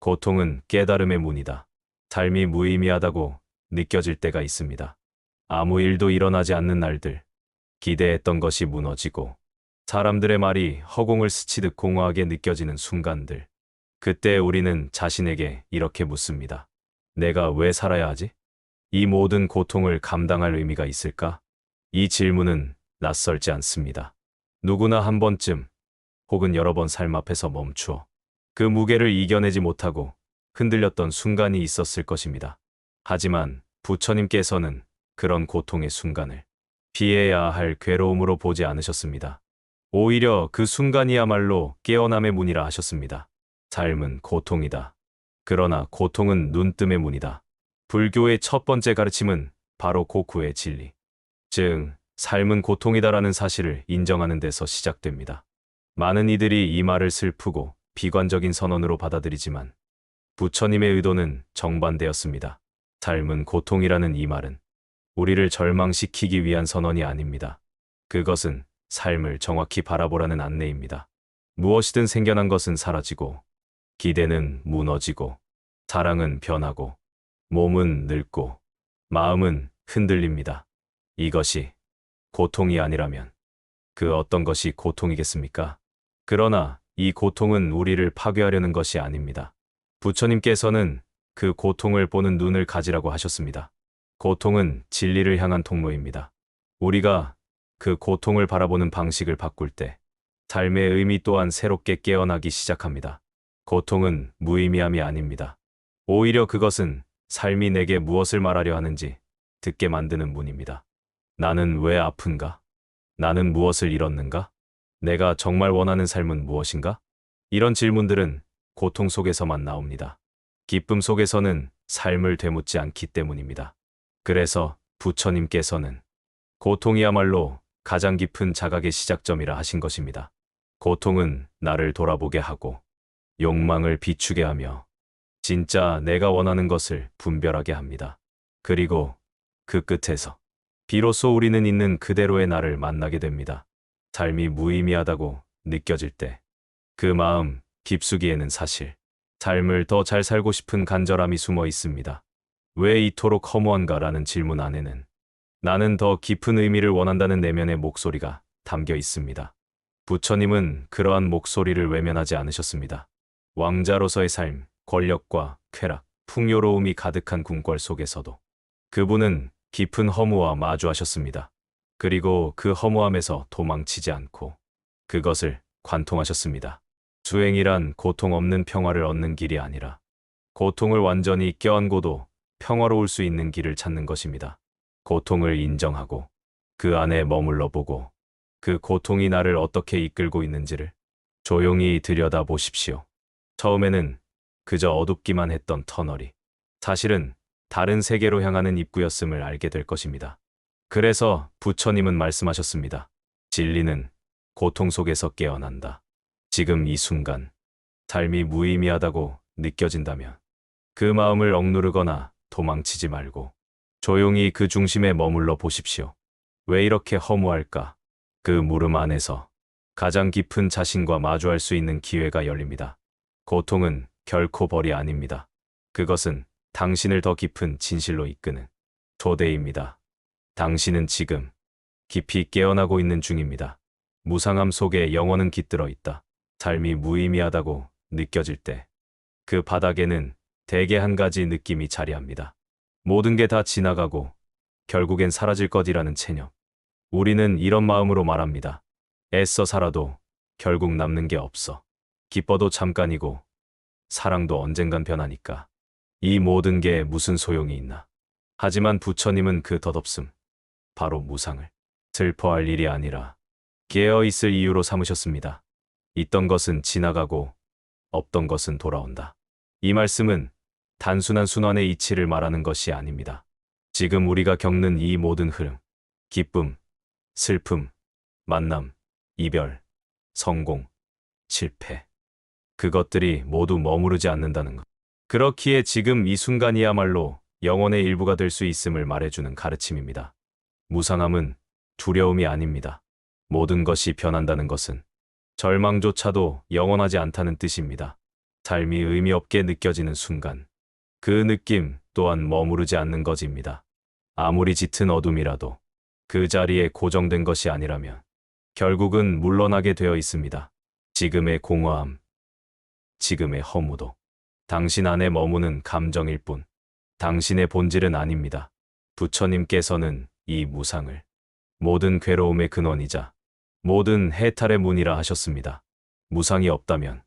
고통은 깨달음의 문이다. 삶이 무의미하다고 느껴질 때가 있습니다. 아무 일도 일어나지 않는 날들, 기대했던 것이 무너지고, 사람들의 말이 허공을 스치듯 공허하게 느껴지는 순간들. 그때 우리는 자신에게 이렇게 묻습니다. 내가 왜 살아야 하지? 이 모든 고통을 감당할 의미가 있을까? 이 질문은 낯설지 않습니다. 누구나 한 번쯤 혹은 여러 번 삶 앞에서 멈추어 그 무게를 이겨내지 못하고 흔들렸던 순간이 있었을 것입니다. 하지만 부처님께서는 그런 고통의 순간을 피해야 할 괴로움으로 보지 않으셨습니다. 오히려 그 순간이야말로 깨어남의 문이라 하셨습니다. 삶은 고통이다. 그러나 고통은 눈뜸의 문이다. 불교의 첫 번째 가르침은 바로 고쿠의 진리. 즉, 삶은 고통이다라는 사실을 인정하는 데서 시작됩니다. 많은 이들이 이 말을 슬프고 비관적인 선언으로 받아들이지만 부처님의 의도는 정반대였습니다. 삶은 고통이라는 이 말은 우리를 절망시키기 위한 선언이 아닙니다. 그것은 삶을 정확히 바라보라는 안내입니다. 무엇이든 생겨난 것은 사라지고, 기대는 무너지고, 사랑은 변하고, 몸은 늙고, 마음은 흔들립니다. 이것이 고통이 아니라면 그 어떤 것이 고통이겠습니까? 그러나 이 고통은 우리를 파괴하려는 것이 아닙니다. 부처님께서는 그 고통을 보는 눈을 가지라고 하셨습니다. 고통은 진리를 향한 통로입니다. 우리가 그 고통을 바라보는 방식을 바꿀 때 삶의 의미 또한 새롭게 깨어나기 시작합니다. 고통은 무의미함이 아닙니다. 오히려 그것은 삶이 내게 무엇을 말하려 하는지 듣게 만드는 문입니다. 나는 왜 아픈가? 나는 무엇을 잃었는가? 내가 정말 원하는 삶은 무엇인가? 이런 질문들은 고통 속에서만 나옵니다. 기쁨 속에서는 삶을 되묻지 않기 때문입니다. 그래서 부처님께서는 고통이야말로 가장 깊은 자각의 시작점이라 하신 것입니다. 고통은 나를 돌아보게 하고 욕망을 비추게 하며 진짜 내가 원하는 것을 분별하게 합니다. 그리고 그 끝에서 비로소 우리는 있는 그대로의 나를 만나게 됩니다. 삶이 무의미하다고 느껴질 때 그 마음 깊숙이에는 사실 삶을 더 잘 살고 싶은 간절함이 숨어 있습니다. 왜 이토록 허무한가라는 질문 안에는 나는 더 깊은 의미를 원한다는 내면의 목소리가 담겨 있습니다. 부처님은 그러한 목소리를 외면하지 않으셨습니다. 왕자로서의 삶, 권력과 쾌락, 풍요로움이 가득한 궁궐 속에서도 그분은 깊은 허무와 마주하셨습니다. 그리고 그 허무함에서 도망치지 않고 그것을 관통하셨습니다. 수행이란 고통 없는 평화를 얻는 길이 아니라 고통을 완전히 껴안고도 평화로울 수 있는 길을 찾는 것입니다. 고통을 인정하고 그 안에 머물러 보고 그 고통이 나를 어떻게 이끌고 있는지를 조용히 들여다 보십시오. 처음에는 그저 어둡기만 했던 터널이 사실은 다른 세계로 향하는 입구였음을 알게 될 것입니다. 그래서 부처님은 말씀하셨습니다. 진리는 고통 속에서 깨어난다. 지금 이 순간 삶이 무의미하다고 느껴진다면 그 마음을 억누르거나 도망치지 말고 조용히 그 중심에 머물러 보십시오. 왜 이렇게 허무할까? 그 물음 안에서 가장 깊은 자신과 마주할 수 있는 기회가 열립니다. 고통은 결코 벌이 아닙니다. 그것은 당신을 더 깊은 진실로 이끄는 초대입니다. 당신은 지금 깊이 깨어나고 있는 중입니다. 무상함 속에 영혼은 깃들어 있다. 삶이 무의미하다고 느껴질 때 그 바닥에는 대개 한 가지 느낌이 자리합니다. 모든 게 다 지나가고 결국엔 사라질 것이라는 체념. 우리는 이런 마음으로 말합니다. 애써 살아도 결국 남는 게 없어. 기뻐도 잠깐이고 사랑도 언젠간 변하니까. 이 모든 게 무슨 소용이 있나. 하지만 부처님은 그 덧없음, 바로 무상을 슬퍼할 일이 아니라 깨어 있을 이유로 삼으셨습니다. 있던 것은 지나가고 없던 것은 돌아온다. 이 말씀은 단순한 순환의 이치를 말하는 것이 아닙니다. 지금 우리가 겪는 이 모든 흐름, 기쁨, 슬픔, 만남, 이별, 성공, 실패, 그것들이 모두 머무르지 않는다는 것. 그렇기에 지금 이 순간이야말로 영혼의 일부가 될 수 있음을 말해주는 가르침입니다. 무상함은 두려움이 아닙니다. 모든 것이 변한다는 것은 절망조차도 영원하지 않다는 뜻입니다. 삶이 의미 없게 느껴지는 순간, 그 느낌 또한 머무르지 않는 것입니다. 아무리 짙은 어둠이라도 그 자리에 고정된 것이 아니라면 결국은 물러나게 되어 있습니다. 지금의 공허함, 지금의 허무도 당신 안에 머무는 감정일 뿐 당신의 본질은 아닙니다. 부처님께서는 이 무상을 모든 괴로움의 근원이자 모든 해탈의 문이라 하셨습니다. 무상이 없다면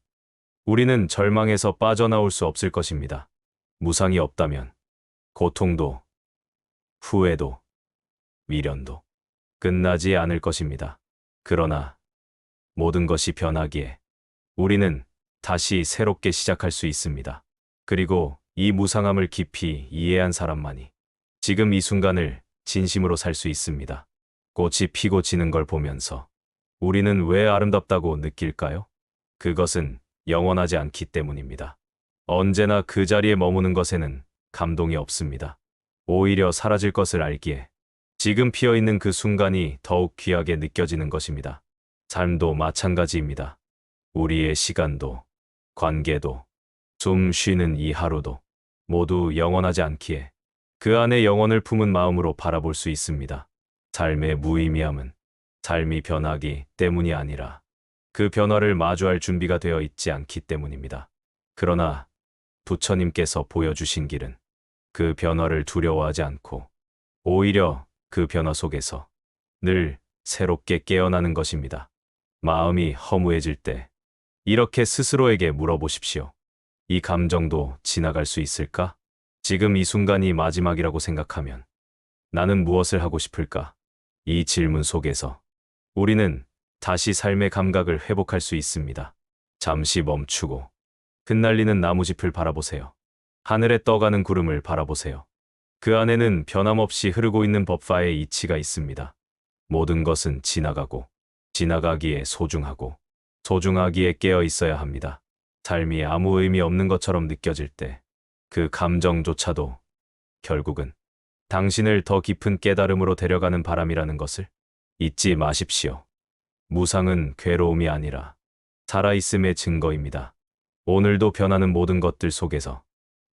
우리는 절망에서 빠져나올 수 없을 것입니다. 무상이 없다면 고통도 후회도 미련도 끝나지 않을 것입니다. 그러나 모든 것이 변하기에 우리는 다시 새롭게 시작할 수 있습니다. 그리고 이 무상함을 깊이 이해한 사람만이 지금 이 순간을 진심으로 살 수 있습니다. 꽃이 피고 지는 걸 보면서 우리는 왜 아름답다고 느낄까요? 그것은 영원하지 않기 때문입니다. 언제나 그 자리에 머무는 것에는 감동이 없습니다. 오히려 사라질 것을 알기에 지금 피어 있는 그 순간이 더욱 귀하게 느껴지는 것입니다. 삶도 마찬가지입니다. 우리의 시간도, 관계도, 숨 쉬는 이 하루도 모두 영원하지 않기에 그 안에 영혼을 품은 마음으로 바라볼 수 있습니다. 삶의 무의미함은 삶이 변하기 때문이 아니라 그 변화를 마주할 준비가 되어 있지 않기 때문입니다. 그러나 부처님께서 보여주신 길은 그 변화를 두려워하지 않고 오히려 그 변화 속에서 늘 새롭게 깨어나는 것입니다. 마음이 허무해질 때 이렇게 스스로에게 물어보십시오. 이 감정도 지나갈 수 있을까? 지금 이 순간이 마지막이라고 생각하면 나는 무엇을 하고 싶을까? 이 질문 속에서 우리는 다시 삶의 감각을 회복할 수 있습니다. 잠시 멈추고 흩날리는 나무짚을 바라보세요. 하늘에 떠가는 구름을 바라보세요. 그 안에는 변함없이 흐르고 있는 법화의 이치가 있습니다. 모든 것은 지나가고 지나가기에 소중하고 소중하기에 깨어 있어야 합니다. 삶이 아무 의미 없는 것처럼 느껴질 때 그 감정조차도 결국은 당신을 더 깊은 깨달음으로 데려가는 바람이라는 것을 잊지 마십시오. 무상은 괴로움이 아니라 살아있음의 증거입니다. 오늘도 변하는 모든 것들 속에서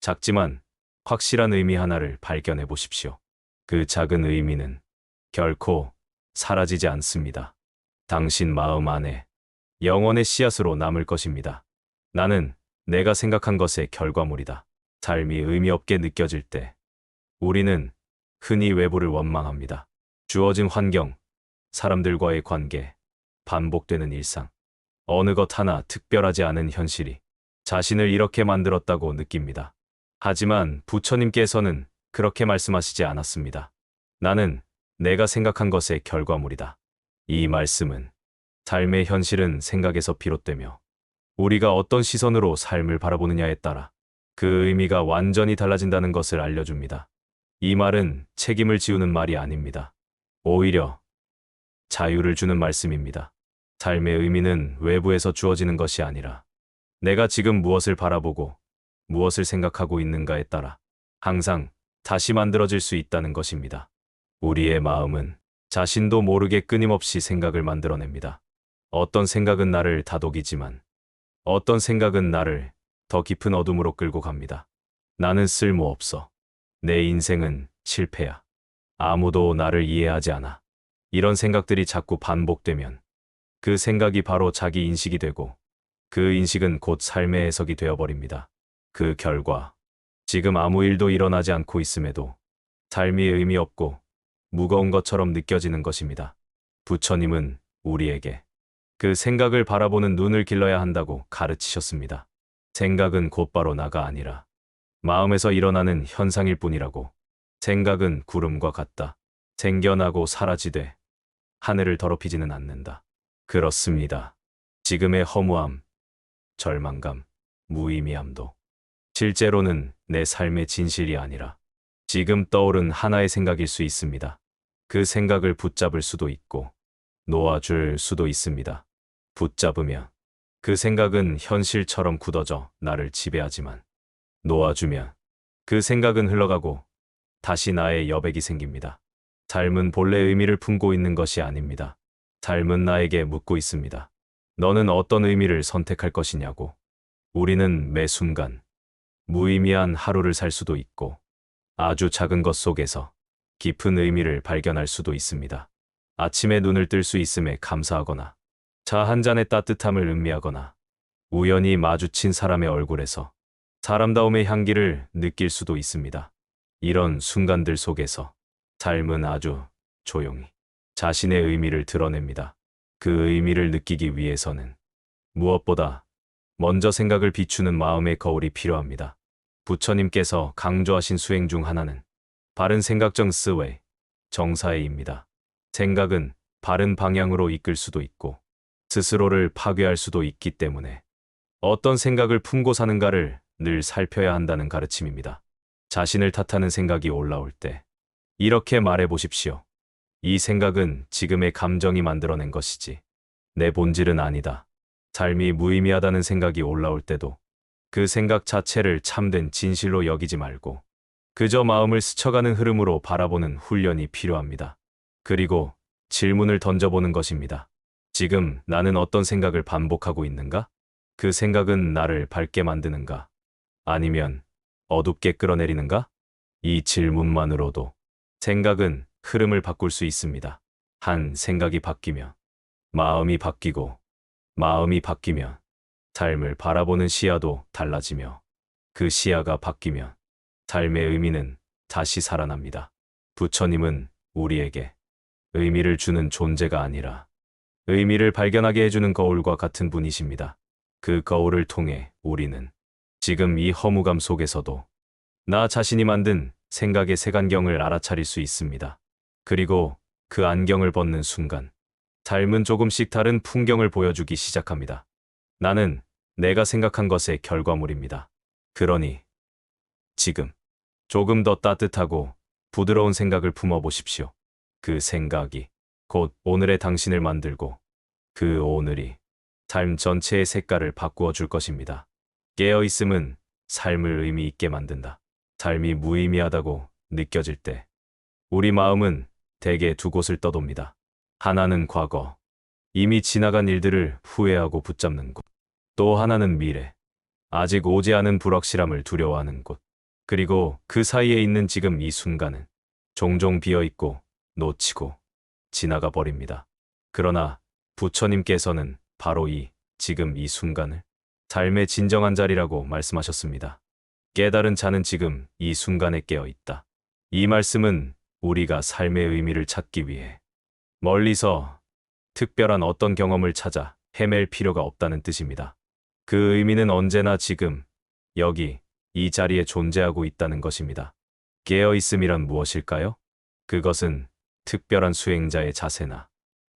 작지만 확실한 의미 하나를 발견해 보십시오. 그 작은 의미는 결코 사라지지 않습니다. 당신 마음 안에 영원의 씨앗으로 남을 것입니다. 나는 내가 생각한 것의 결과물이다. 삶이 의미 없게 느껴질 때 우리는 흔히 외부를 원망합니다. 주어진 환경, 사람들과의 관계, 반복되는 일상, 어느 것 하나 특별하지 않은 현실이 자신을 이렇게 만들었다고 느낍니다. 하지만 부처님께서는 그렇게 말씀하시지 않았습니다. 나는 내가 생각한 것의 결과물이다. 이 말씀은 삶의 현실은 생각에서 비롯되며 우리가 어떤 시선으로 삶을 바라보느냐에 따라 그 의미가 완전히 달라진다는 것을 알려줍니다. 이 말은 책임을 지우는 말이 아닙니다. 오히려 자유를 주는 말씀입니다. 삶의 의미는 외부에서 주어지는 것이 아니라 내가 지금 무엇을 바라보고 무엇을 생각하고 있는가에 따라 항상 다시 만들어질 수 있다는 것입니다. 우리의 마음은 자신도 모르게 끊임없이 생각을 만들어냅니다. 어떤 생각은 나를 다독이지만 어떤 생각은 나를 더 깊은 어둠으로 끌고 갑니다. 나는 쓸모없어. 내 인생은 실패야. 아무도 나를 이해하지 않아. 이런 생각들이 자꾸 반복되면 그 생각이 바로 자기 인식이 되고 그 인식은 곧 삶의 해석이 되어버립니다. 그 결과 지금 아무 일도 일어나지 않고 있음에도 삶이 의미 없고 무거운 것처럼 느껴지는 것입니다. 부처님은 우리에게 그 생각을 바라보는 눈을 길러야 한다고 가르치셨습니다. 생각은 곧바로 나가 아니라 마음에서 일어나는 현상일 뿐이라고. 생각은 구름과 같다. 생겨나고 사라지되 하늘을 더럽히지는 않는다. 그렇습니다. 지금의 허무함, 절망감, 무의미함도 실제로는 내 삶의 진실이 아니라 지금 떠오른 하나의 생각일 수 있습니다. 그 생각을 붙잡을 수도 있고 놓아줄 수도 있습니다. 붙잡으면 그 생각은 현실처럼 굳어져 나를 지배하지만 놓아주면 그 생각은 흘러가고 다시 나의 여백이 생깁니다. 삶은 본래 의미를 품고 있는 것이 아닙니다. 삶은 나에게 묻고 있습니다. 너는 어떤 의미를 선택할 것이냐고. 우리는 매 순간 무의미한 하루를 살 수도 있고 아주 작은 것 속에서 깊은 의미를 발견할 수도 있습니다. 아침에 눈을 뜰 수 있음에 감사하거나 차 한 잔의 따뜻함을 음미하거나 우연히 마주친 사람의 얼굴에서 사람다움의 향기를 느낄 수도 있습니다. 이런 순간들 속에서 삶은 아주 조용히 자신의 의미를 드러냅니다. 그 의미를 느끼기 위해서는 무엇보다 먼저 생각을 비추는 마음의 거울이 필요합니다. 부처님께서 강조하신 수행 중 하나는 바른 생각정 스웨, 정사회입니다. 생각은 바른 방향으로 이끌 수도 있고 스스로를 파괴할 수도 있기 때문에 어떤 생각을 품고 사는가를 늘 살펴야 한다는 가르침입니다. 자신을 탓하는 생각이 올라올 때 이렇게 말해 보십시오. 이 생각은 지금의 감정이 만들어낸 것이지 내 본질은 아니다. 삶이 무의미하다는 생각이 올라올 때도 그 생각 자체를 참된 진실로 여기지 말고 그저 마음을 스쳐가는 흐름으로 바라보는 훈련이 필요합니다. 그리고 질문을 던져보는 것입니다. 지금 나는 어떤 생각을 반복하고 있는가? 그 생각은 나를 밝게 만드는가? 아니면 어둡게 끌어내리는가? 이 질문만으로도 생각은 흐름을 바꿀 수 있습니다. 한 생각이 바뀌면 마음이 바뀌고 마음이 바뀌면 삶을 바라보는 시야도 달라지며 그 시야가 바뀌면 삶의 의미는 다시 살아납니다. 부처님은 우리에게 의미를 주는 존재가 아니라 의미를 발견하게 해주는 거울과 같은 분이십니다. 그 거울을 통해 우리는 지금 이 허무감 속에서도 나 자신이 만든 생각의 색안경을 알아차릴 수 있습니다. 그리고 그 안경을 벗는 순간 삶은 조금씩 다른 풍경을 보여주기 시작합니다. 나는 내가 생각한 것의 결과물입니다. 그러니 지금 조금 더 따뜻하고 부드러운 생각을 품어보십시오. 그 생각이 곧 오늘의 당신을 만들고 그 오늘이 삶 전체의 색깔을 바꾸어 줄 것입니다. 깨어있음은 삶을 의미 있게 만든다. 삶이 무의미하다고 느껴질 때 우리 마음은 대개 두 곳을 떠돕니다. 하나는 과거, 이미 지나간 일들을 후회하고 붙잡는 곳. 또 하나는 미래, 아직 오지 않은 불확실함을 두려워하는 곳. 그리고 그 사이에 있는 지금 이 순간은 종종 비어 있고 놓치고 지나가 버립니다. 그러나 부처님께서는 바로 이 지금 이 순간을 삶의 진정한 자리라고 말씀하셨습니다. 깨달은 자는 지금 이 순간에 깨어 있다. 이 말씀은 우리가 삶의 의미를 찾기 위해 멀리서 특별한 어떤 경험을 찾아 헤맬 필요가 없다는 뜻입니다. 그 의미는 언제나 지금, 여기, 이 자리에 존재하고 있다는 것입니다. 깨어 있음이란 무엇일까요? 그것은 특별한 수행자의 자세나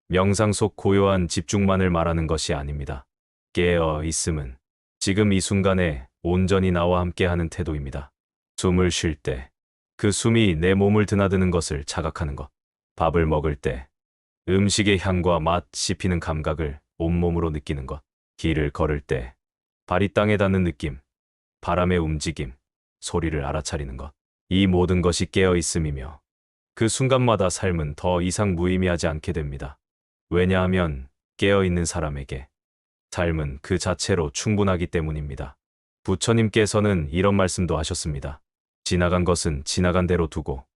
명상 속 고요한 집중만을 말하는 것이 아닙니다. 깨어 있음은 지금 이 순간에 온전히 나와 함께 하는 태도입니다. 숨을 쉴 때, 그 숨이 내 몸을 드나드는 것을 자각하는 것. 밥을 먹을 때, 음식의 향과 맛 씹히는 감각을 온몸으로 느끼는 것. 길을 걸을 때, 발이 땅에 닿는 느낌, 바람의 움직임, 소리를 알아차리는 것. 이 모든 것이 깨어 있음이며, 그 순간마다 삶은 더 이상 무의미하지 않게 됩니다. 왜냐하면 깨어 있는 사람에게 삶은 그 자체로 충분하기 때문입니다. 부처님께서는 이런 말씀도 하셨습니다. 지나간 것은 지나간 대로 두고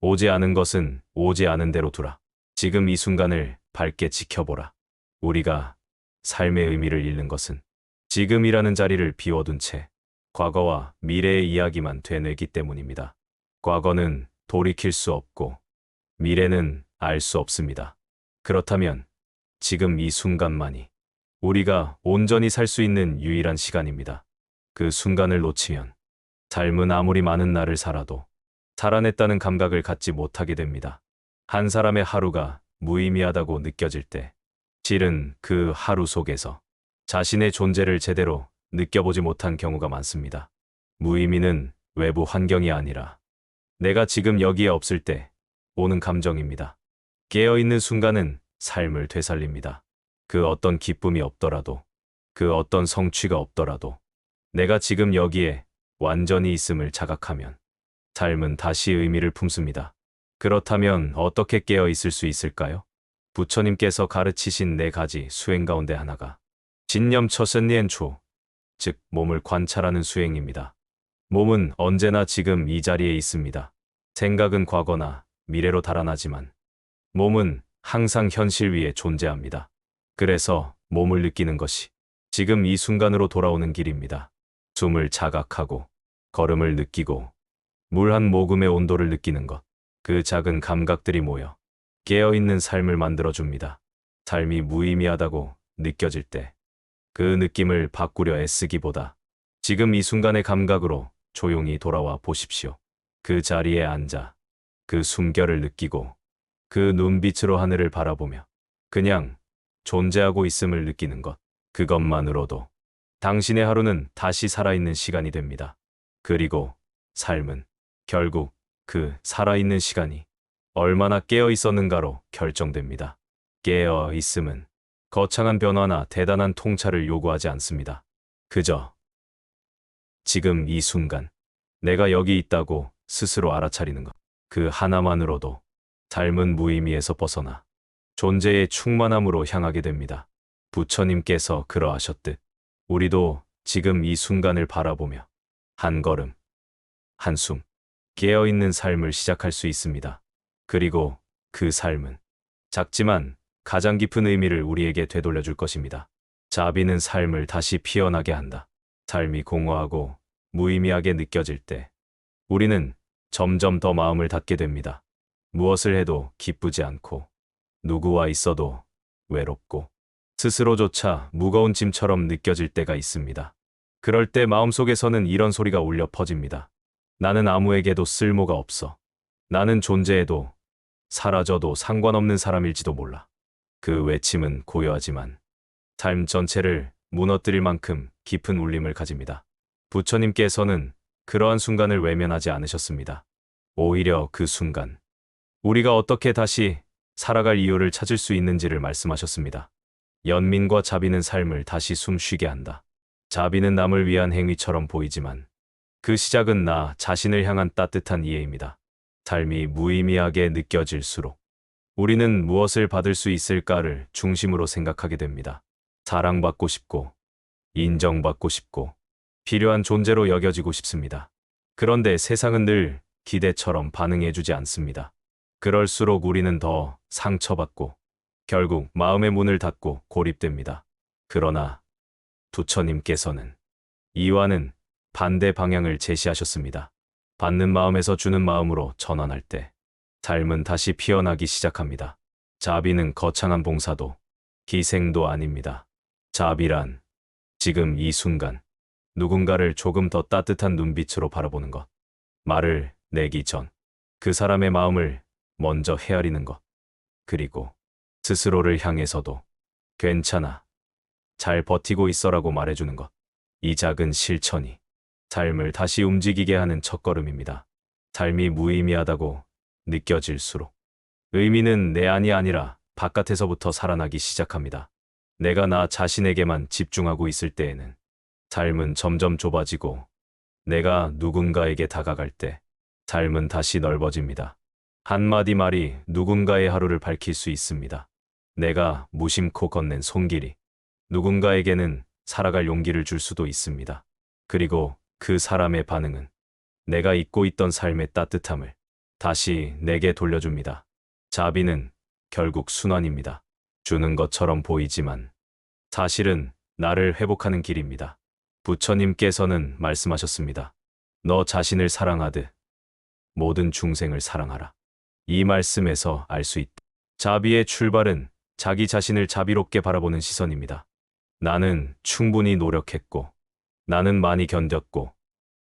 오지 않은 것은 오지 않은 대로 두라. 지금 이 순간을 밝게 지켜보라. 우리가 삶의 의미를 잃는 것은 지금이라는 자리를 비워둔 채 과거와 미래의 이야기만 되뇌기 때문입니다. 과거는 돌이킬 수 없고 미래는 알 수 없습니다. 그렇다면 지금 이 순간만이 우리가 온전히 살 수 있는 유일한 시간입니다. 그 순간을 놓치면 삶은 아무리 많은 날을 살아도 살아냈다는 감각을 갖지 못하게 됩니다. 한 사람의 하루가 무의미하다고 느껴질 때 실은 그 하루 속에서 자신의 존재를 제대로 느껴보지 못한 경우가 많습니다. 무의미는 외부 환경이 아니라 내가 지금 여기에 없을 때 오는 감정입니다. 깨어있는 순간은 삶을 되살립니다. 그 어떤 기쁨이 없더라도, 그 어떤 성취가 없더라도, 내가 지금 여기에 완전히 있음을 자각하면 삶은 다시 의미를 품습니다. 그렇다면 어떻게 깨어 있을 수 있을까요? 부처님께서 가르치신 네 가지 수행 가운데 하나가 진념 처선니엔초 즉 몸을 관찰하는 수행입니다. 몸은 언제나 지금 이 자리에 있습니다. 생각은 과거나 미래로 달아나지만 몸은 항상 현실 위에 존재합니다. 그래서 몸을 느끼는 것이 지금 이 순간으로 돌아오는 길입니다. 숨을 자각하고 걸음을 느끼고 물 한 모금의 온도를 느끼는 것. 그 작은 감각들이 모여 깨어있는 삶을 만들어줍니다. 삶이 무의미하다고 느껴질 때 그 느낌을 바꾸려 애쓰기보다 지금 이 순간의 감각으로 조용히 돌아와 보십시오. 그 자리에 앉아 그 숨결을 느끼고 그 눈빛으로 하늘을 바라보며 그냥 존재하고 있음을 느끼는 것. 그것만으로도 당신의 하루는 다시 살아있는 시간이 됩니다. 그리고 삶은 결국 그 살아있는 시간이 얼마나 깨어 있었는가로 결정됩니다. 깨어 있음은 거창한 변화나 대단한 통찰을 요구하지 않습니다. 그저 지금 이 순간 내가 여기 있다고 스스로 알아차리는 것. 그 하나만으로도 삶은 무의미에서 벗어나 존재의 충만함으로 향하게 됩니다. 부처님께서 그러하셨듯 우리도 지금 이 순간을 바라보며 한 걸음, 한숨, 깨어있는 삶을 시작할 수 있습니다. 그리고 그 삶은 작지만 가장 깊은 의미를 우리에게 되돌려줄 것입니다. 자비는 삶을 다시 피어나게 한다. 삶이 공허하고 무의미하게 느껴질 때 우리는 점점 더 마음을 닫게 됩니다. 무엇을 해도 기쁘지 않고 누구와 있어도 외롭고 스스로조차 무거운 짐처럼 느껴질 때가 있습니다. 그럴 때 마음속에서는 이런 소리가 울려 퍼집니다. 나는 아무에게도 쓸모가 없어. 나는 존재해도 사라져도 상관없는 사람일지도 몰라. 그 외침은 고요하지만 삶 전체를 무너뜨릴 만큼 깊은 울림을 가집니다. 부처님께서는 그러한 순간을 외면하지 않으셨습니다. 오히려 그 순간, 우리가 어떻게 다시 살아갈 이유를 찾을 수 있는지를 말씀하셨습니다. 연민과 자비는 삶을 다시 숨쉬게 한다. 자비는 남을 위한 행위처럼 보이지만 그 시작은 나 자신을 향한 따뜻한 이해입니다. 삶이 무의미하게 느껴질수록 우리는 무엇을 받을 수 있을까를 중심으로 생각하게 됩니다. 사랑받고 싶고, 인정받고 싶고, 필요한 존재로 여겨지고 싶습니다. 그런데 세상은 늘 기대처럼 반응해주지 않습니다. 그럴수록 우리는 더 상처받고, 결국 마음의 문을 닫고 고립됩니다. 그러나 부처님께서는 이와는 반대 방향을 제시하셨습니다. 받는 마음에서 주는 마음으로 전환할 때 삶은 다시 피어나기 시작합니다. 자비는 거창한 봉사도 희생도 아닙니다. 자비란 지금 이 순간 누군가를 조금 더 따뜻한 눈빛으로 바라보는 것. 말을 내기 전 그 사람의 마음을 먼저 헤아리는 것. 그리고 스스로를 향해서도 괜찮아. 잘 버티고 있어라고 말해주는 것. 이 작은 실천이 삶을 다시 움직이게 하는 첫걸음입니다. 삶이 무의미하다고 느껴질수록 의미는 내 안이 아니라 바깥에서부터 살아나기 시작합니다. 내가 나 자신에게만 집중하고 있을 때에는 삶은 점점 좁아지고 내가 누군가에게 다가갈 때 삶은 다시 넓어집니다. 한마디 말이 누군가의 하루를 밝힐 수 있습니다. 내가 무심코 건넨 손길이 누군가에게는 살아갈 용기를 줄 수도 있습니다. 그리고 그 사람의 반응은 내가 잊고 있던 삶의 따뜻함을 다시 내게 돌려줍니다. 자비는 결국 순환입니다. 주는 것처럼 보이지만 사실은 나를 회복하는 길입니다. 부처님께서는 말씀하셨습니다. 너 자신을 사랑하듯 모든 중생을 사랑하라. 이 말씀에서 알 수 있다. 자비의 출발은 자기 자신을 자비롭게 바라보는 시선입니다. 나는 충분히 노력했고, 나는 많이 견뎠고,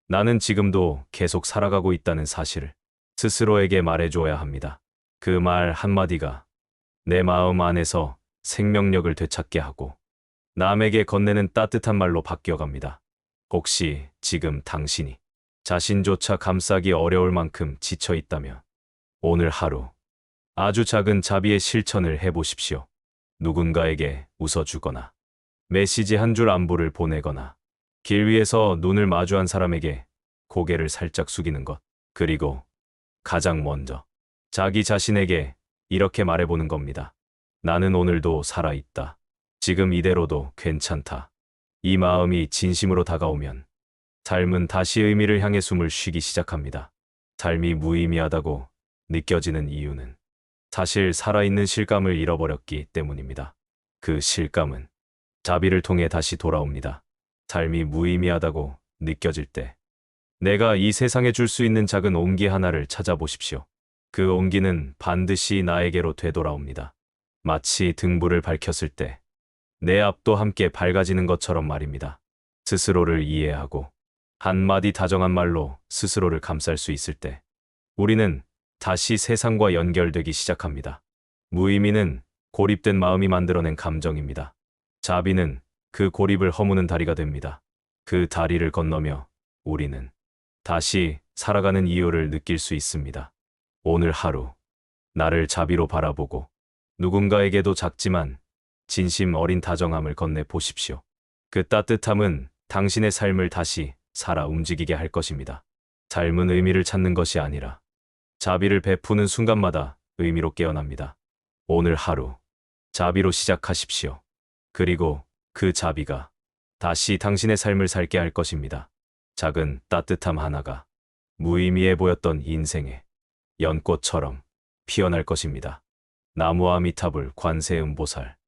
나는 지금도 계속 살아가고 있다는 사실을 스스로에게 말해줘야 합니다. 그 말 한마디가 내 마음 안에서 생명력을 되찾게 하고, 남에게 건네는 따뜻한 말로 바뀌어갑니다. 혹시 지금 당신이 자신조차 감싸기 어려울 만큼 지쳐 있다면 오늘 하루 아주 작은 자비의 실천을 해보십시오. 누군가에게 웃어주거나 메시지 한 줄 안부를 보내거나 길 위에서 눈을 마주한 사람에게 고개를 살짝 숙이는 것. 그리고 가장 먼저 자기 자신에게 이렇게 말해보는 겁니다. 나는 오늘도 살아있다. 지금 이대로도 괜찮다. 이 마음이 진심으로 다가오면 삶은 다시 의미를 향해 숨을 쉬기 시작합니다. 삶이 무의미하다고 느껴지는 이유는 사실 살아있는 실감을 잃어버렸기 때문입니다. 그 실감은 자비를 통해 다시 돌아옵니다. 삶이 무의미하다고 느껴질 때 내가 이 세상에 줄 수 있는 작은 온기 하나를 찾아보십시오. 그 온기는 반드시 나에게로 되돌아옵니다. 마치 등불을 밝혔을 때 내 앞도 함께 밝아지는 것처럼 말입니다. 스스로를 이해하고 한마디 다정한 말로 스스로를 감쌀 수 있을 때 우리는 다시 세상과 연결되기 시작합니다. 무의미는 고립된 마음이 만들어낸 감정입니다. 자비는 그 고립을 허무는 다리가 됩니다. 그 다리를 건너며 우리는 다시 살아가는 이유를 느낄 수 있습니다. 오늘 하루 나를 자비로 바라보고 누군가에게도 작지만 진심 어린 다정함을 건네 보십시오. 그 따뜻함은 당신의 삶을 다시 살아 움직이게 할 것입니다. 삶은 의미를 찾는 것이 아니라 자비를 베푸는 순간마다 의미로 깨어납니다. 오늘 하루 자비로 시작하십시오. 그리고 그 자비가 다시 당신의 삶을 살게 할 것입니다. 작은 따뜻함 하나가 무의미해 보였던 인생에 연꽃처럼 피어날 것입니다. 나무 아미타불 관세음보살